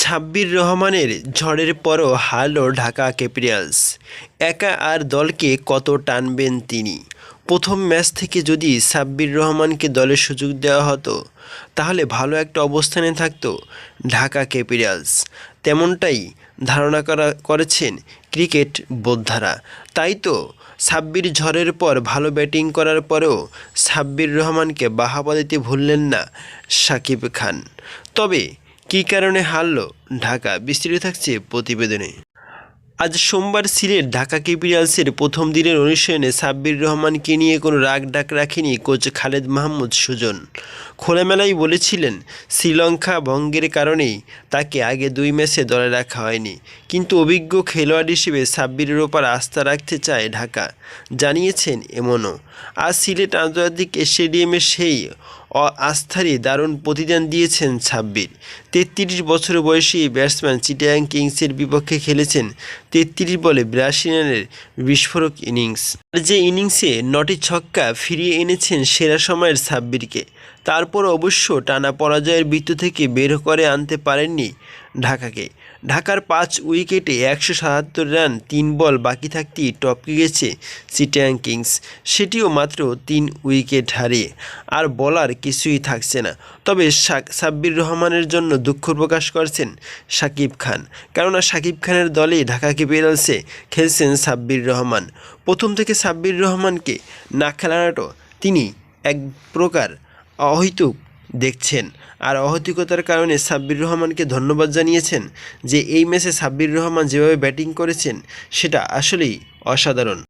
ছাব্বির রহমানের ঝড়ের পরও হারল ঢাকা ক্যাপিটালস। একা আর দলকে কত টানবেন তিনি? প্রথম ম্যাচ থেকে যদি সাব্বির রহমানকে দলের সুযোগ দেওয়া হতো, তাহলে ভালো একটা অবস্থানে থাকতো ঢাকা ক্যাপিটালস। তেমনটাই ধারণা করা, করেছেন ক্রিকেট বোদ্ধারা। তাই তো সাব্বির ঝড়ের পর ভালো ব্যাটিং করার পরেও সাব্বির রহমানকে বাহাবা দিতে ভুললেন না সাকিব খান। তবে কী কারণে হারল ঢাকা? বিস্তৃত থাকছে প্রতিবেদনে। আজ সোমবার সিলেট ঢাকা ক্যাপিটালসের প্রথম দিনের অনুশীলনে সাব্বির রহমানকে নিয়ে কোনো রাগ ডাক রাখেনি কোচ খালেদ মাহমুদ সুজন। খোলামেলাই বলেছিলেন, শ্রীলঙ্কা ভঙ্গের কারণেই তাকে আগে দুই ম্যাচে দলে রাখা হয়নি। কিন্তু অভিজ্ঞ খেলোয়াড় হিসেবে সাব্বিরের ওপর আস্থা রাখতে চায় ঢাকা। জানিয়েছেন এমনও। আজ সিলেট আন্তর্জাতিক স্টেডিয়ামে সেই অ- আস্থারই দারুণ প্রতিদান দিয়েছেন ছাব্বির। তেত্রিশ বছর বয়সী ব্যাটসম্যান চিটাগাং কিংসের বিপক্ষে খেলেছেন তেত্রিশ বলে বিরাশি রানের বিস্ফোরক ইনিংস। আর যে ইনিংসে নটি ছক্কা ফিরিয়ে এনেছেন সেরা সময়ের সাব্বিরকে তারপর অবশ্য টানা পরাজয়ের বৃত্ত থেকে বের করে আনতে পারেননি ঢাকাকে। ঢাকার পাঁচ উইকেটে একশো সাতাত্তর রান, তিন বল বাকি থাকতেই টপকে গেছে চিটাং কিংস। সেটিও মাত্র তিন উইকেট হারিয়ে। আর বলার কিছুই থাকছে না। তবে সাব্বির রহমানের জন্য দুঃখ প্রকাশ করছেন সাকিব খান। কেননা সাকিব খানের দলে ঢাকা ক্যাপিটালসে খেলছেন সাব্বির রহমান। প্রথম থেকে সাব্বির রহমানকে না খেলানোটা তিনি এক প্রকার অহৈতুক দেখছেন। আর অহতিকতার কারণে সাব্বির রহমানকে ধন্যবাদ জানিয়েছেন যে, এই ম্যাচে সাব্বির রহমান যেভাবে ব্যাটিং করেছেন, সেটা আসলেই অসাধারণ।